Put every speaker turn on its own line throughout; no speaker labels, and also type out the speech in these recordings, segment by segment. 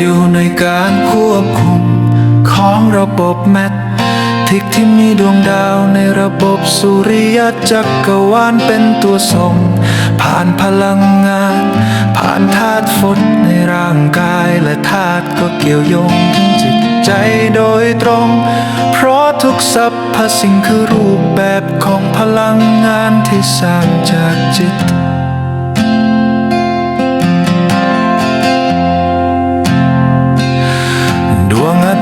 อยู่ในการควบคุมของระบบแมททิกที่มีดวงดาวในระบบสุริยจักรวาลเป็นตัวส่ง ผ่านพลังงาน ผ่านธาตุฝนในร่างกายและธาตุก็เกี่ยวโยงถึงจิตใจโดยตรง เพราะทุกสรรพสิ่งคือรูปแบบของพลังงานที่สร้างจากจิต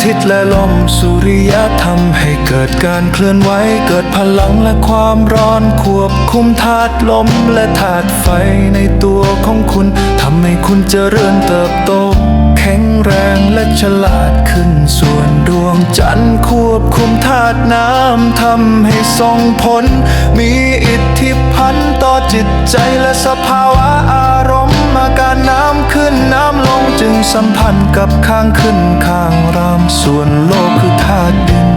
ทิตย์และลมสุริยะทำให้เกิดการเคลื่อนไหว เกิดพลังและความร้อนควบคุมธาตุลมและธาตุไฟในตัวของคุณทำให้คุณเจริญเติบโต แข็งแรงและฉลาดขึ้นส่วนดวงจันทร์ควบคุมธาตุน้ำทำให้ส่งผล มีอิทธิพันต่อจิตใจและสภาวะ สัมพันธ์กับข้างขึ้นข้างรามส่วนโลกคือธาตุดิน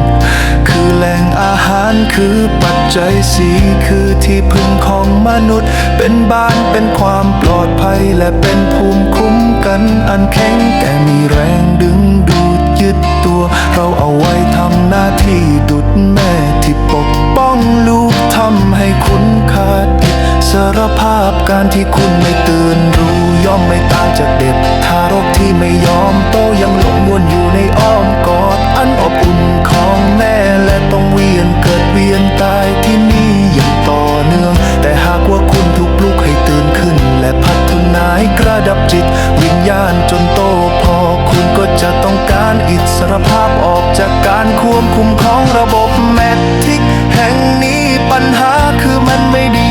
คือแหล่งอาหารคือปัจจัยสีคือที่พึ่งของมนุษย์ เป็นบ้านเป็นความปลอดภัยและเป็นภูมิคุ้มกันอันแข็งแกร่งมีแรงดึงดูดยึดตัว เราเอาไว้ทำหน้าที่ดุดแม่ที่ปกป้องลูกทำให้คุณขาดอิสารภาพการที่คุณไม่ตื่นรู้ ย่อมไม่ต่างจากเด็กทารกที่ไม่ยอมโตยังหลงวนอยู่ในอ้อมกอดอันอบอุ่นของแม่และต้องเวียนเกิดเวียนตายที่นี่อย่างต่อเนื่อง แต่หากว่าคุณถูกปลุกให้ตื่นขึ้น และพัฒนาให้กระดับจิต วิญญาณจนโตพอคุณก็จะต้องการอิสรภาพออกจากการควบคุมของระบบแมททิกแห่งนี้ปัญหาคือมันไม่ด้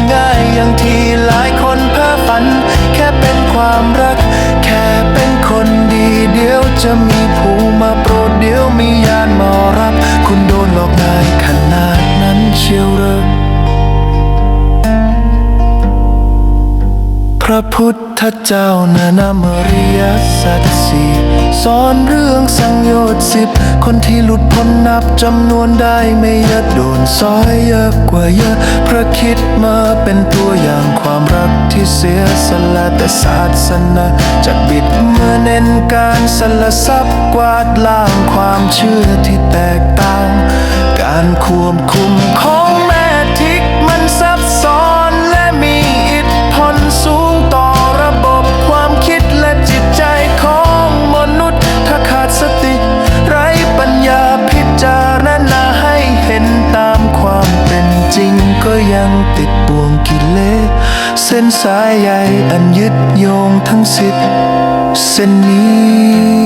เจ้านานาเมริยสัตสีสอนเรื่องสังโยชน์สิบ คนที่หลุดพ้นนับจำนวนได้ไม่เยอะโดนซอยเยอะกว่าเยอะ พระคิดมาเป็นตัวอย่างความรักที่เสียสละแต่ศาสนาจากบิดเมื่อเน้นการสละทรัพย์กวาดล้างความเชื่อที่แตกต่าง การควบคุมของ จริงก็ยังติดบ่วงกิเลสเส้นสายใยอันยึดโยงทั้งสิทธิ์เส้นนี้